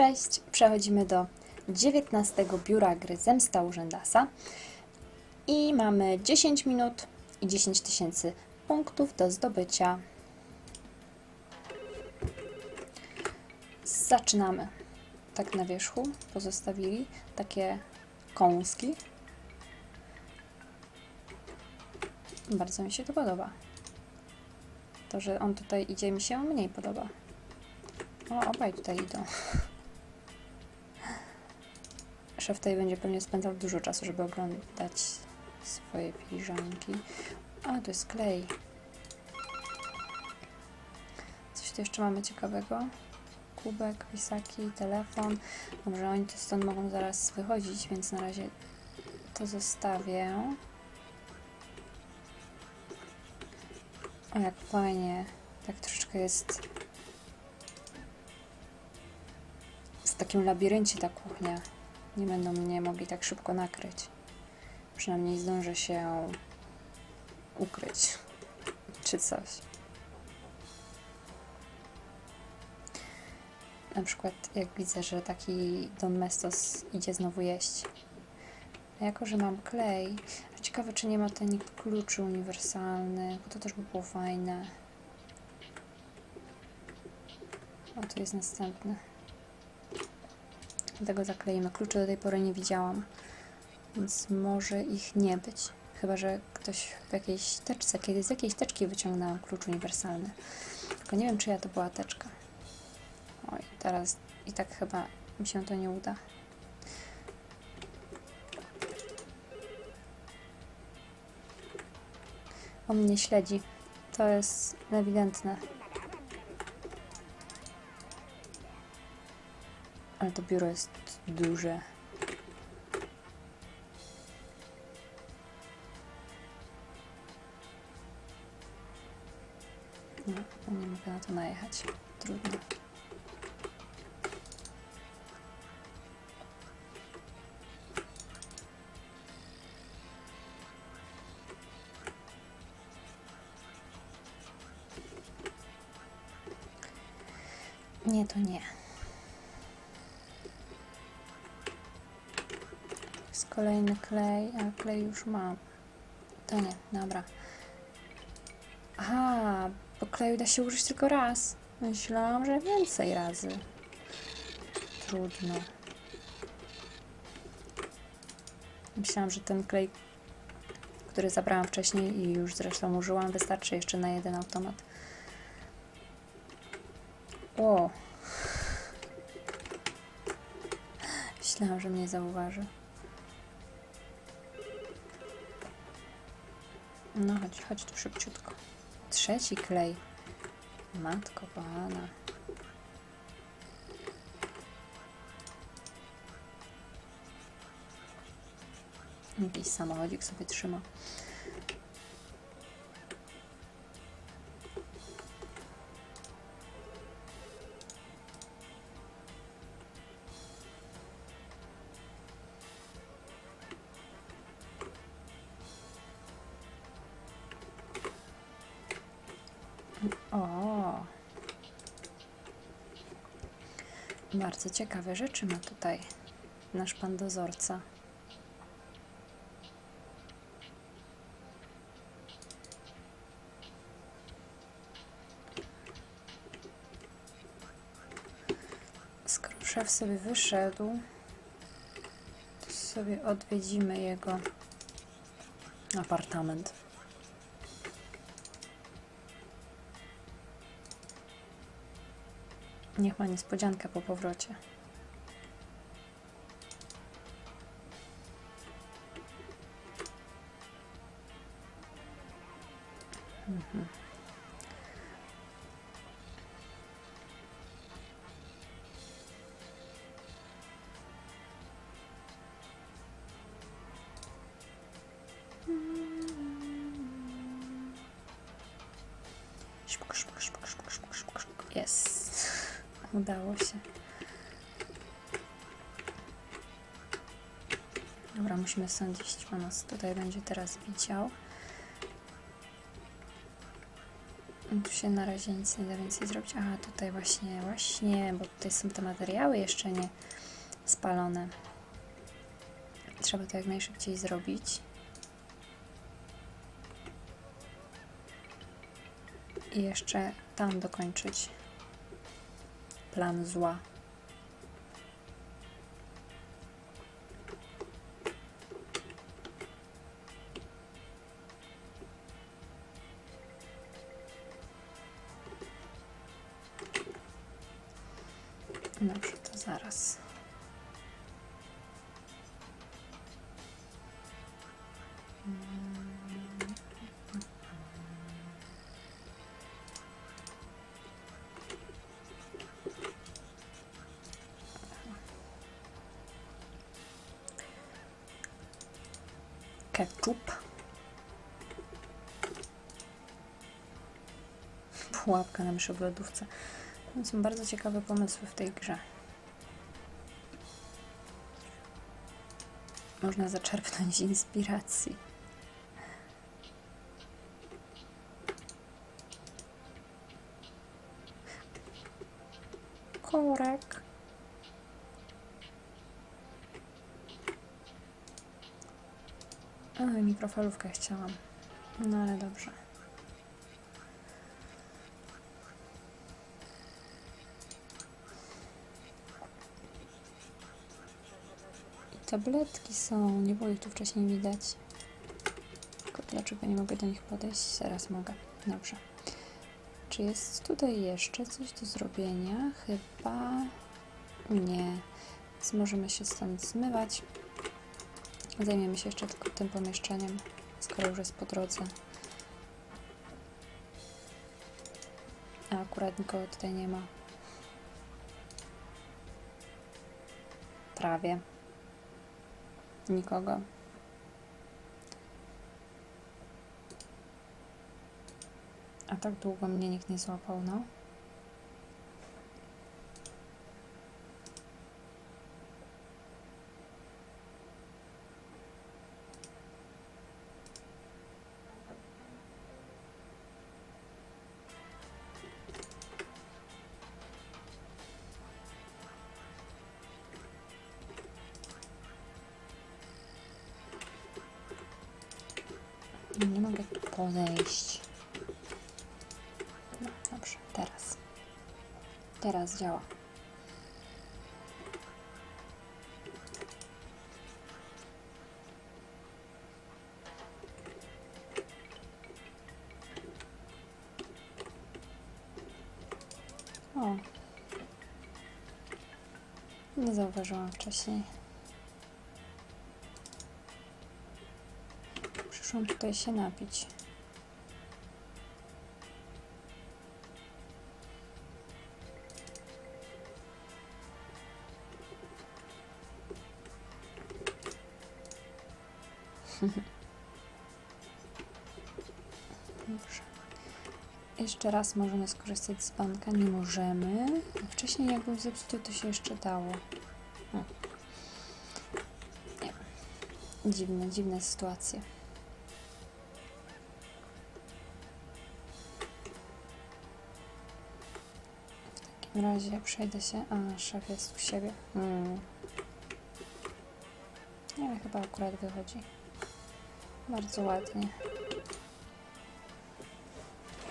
Cześć! Przechodzimy do 19 biura gry Zemsta Urzędasa i mamy 10 minut i 10 tysięcy punktów do zdobycia. Zaczynamy. Tak na wierzchu pozostawili takie kąski. Bardzo mi się to podoba. To, że on tutaj idzie, mi się mniej podoba. O, obaj tutaj idą. Szef tutaj będzie pewnie spędzał dużo czasu, żeby oglądać swoje filiżanki. A, to jest klej. Coś tu jeszcze mamy ciekawego? Kubek, pisaki, telefon. Dobrze, oni tu stąd mogą zaraz wychodzić, więc na razie to zostawię. O, jak fajnie. Tak troszeczkę jest w takim labiryncie ta kuchnia. Nie będą mnie mogli tak szybko nakryć. Przynajmniej zdążę się ukryć. Czy coś. Na przykład jak widzę, że taki Don Mestos idzie znowu jeść. A jako, że mam klej, ciekawe czy nie ma ten kluczy uniwersalny, bo to też by było fajne. O, tu jest następny. Dlatego zakleimy. Kluczy do tej pory nie widziałam, więc może ich nie być. Chyba, że ktoś w jakiejś teczce, kiedyś z jakiejś teczki wyciągnęłam klucz uniwersalny. Tylko nie wiem, czyja to była teczka. Oj, teraz i tak chyba mi się to nie uda. On mnie śledzi. To jest ewidentne. Ale to biuro jest duże. No, nie mogę na to najechać. Trudno. Nie, to nie. Kolejny klej, ale klej już mam. To nie, dobra. Aha, bo kleju da się użyć tylko raz. Myślałam, że więcej razy. Trudno. Myślałam, że ten klej, który zabrałam wcześniej i już zresztą użyłam, wystarczy jeszcze na jeden automat. O! Myślałam, że mnie zauważy. No chodź, chodź tu szybciutko. Trzeci klej. Matko kochana. Jakiś samochodzik sobie trzyma. O! Bardzo ciekawe rzeczy ma tutaj nasz pan dozorca. Skoro szef sobie wyszedł, to sobie odwiedzimy jego apartament. Niech ma niespodziankę po powrocie. Mhm. Udało się. Dobra, musimy sądzić, bo nas tutaj będzie teraz widział. Tu się na razie nic nie da więcej zrobić. Aha, tutaj właśnie, właśnie, bo tutaj są te materiały jeszcze nie spalone. Trzeba to jak najszybciej zrobić. I jeszcze tam dokończyć plan zła. Dobrze, to zaraz. Ketchup. Pułapka na myszy w lodówce. Są bardzo ciekawe pomysły w tej grze. Można zaczerpnąć inspiracji. Korek. Oj, mikrofalówkę chciałam. No ale dobrze. I tabletki są, nie było ich tu wcześniej widać. Tylko dlaczego nie mogę do nich podejść? Zaraz mogę. Dobrze. Czy jest tutaj jeszcze coś do zrobienia? Chyba nie. Więc możemy się stąd zmywać. Zajmiemy się jeszcze tylko tym pomieszczeniem, skoro już jest po drodze. A akurat nikogo tutaj nie ma. Prawie. Nikogo. A tak długo mnie nikt nie złapał, no. Mogę podejść. No, dobrze, teraz. Teraz działa. O. Nie zauważyłam wcześniej. Przyszłam tutaj się napić. Dobrze. Jeszcze raz możemy skorzystać z banka. Nie możemy. Wcześniej jak był zepsuty, to się jeszcze dało. Nie. Dziwne, dziwne sytuacje. Takim razie przejdę się. A, szef jest u siebie. Hmm. Nie wiem, chyba akurat wychodzi. Bardzo ładnie.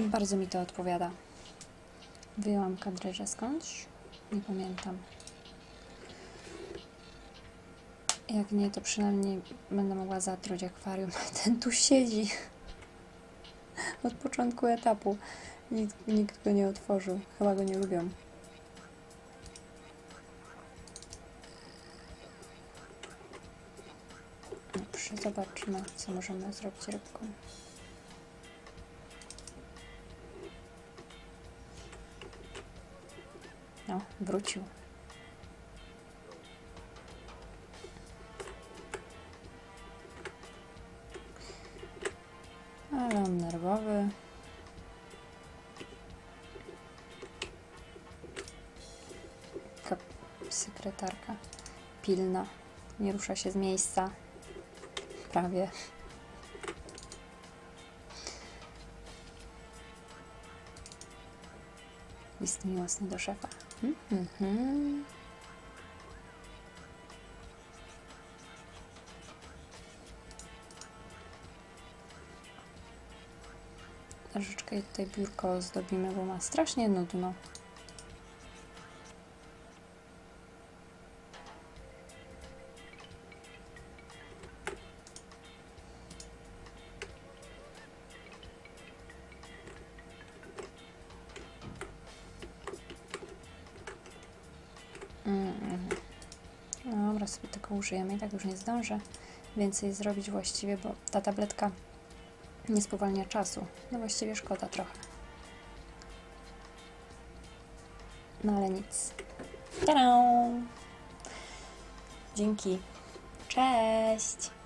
Bardzo mi to odpowiada. Wyjęłam kadrę skądś. Nie pamiętam. Jak nie, to przynajmniej będę mogła zatruć akwarium. Ten tu siedzi. Od początku etapu. Nikt, nikt go nie otworzył. Chyba go nie lubią. Zobaczmy, co możemy zrobić rybką. No, wrócił. Ale on nerwowy. Sekretarka pilna. Nie rusza się z miejsca. Prawie. List miłosny do szefa. Hmm. Troszeczkę tutaj biurko ozdobimy, bo ma strasznie nudno. Mm. Dobra, sobie tylko użyjemy i tak już nie zdążę więcej zrobić właściwie, bo ta tabletka nie spowalnia czasu. No właściwie szkoda trochę. No ale nic. Tada! Dzięki. Cześć!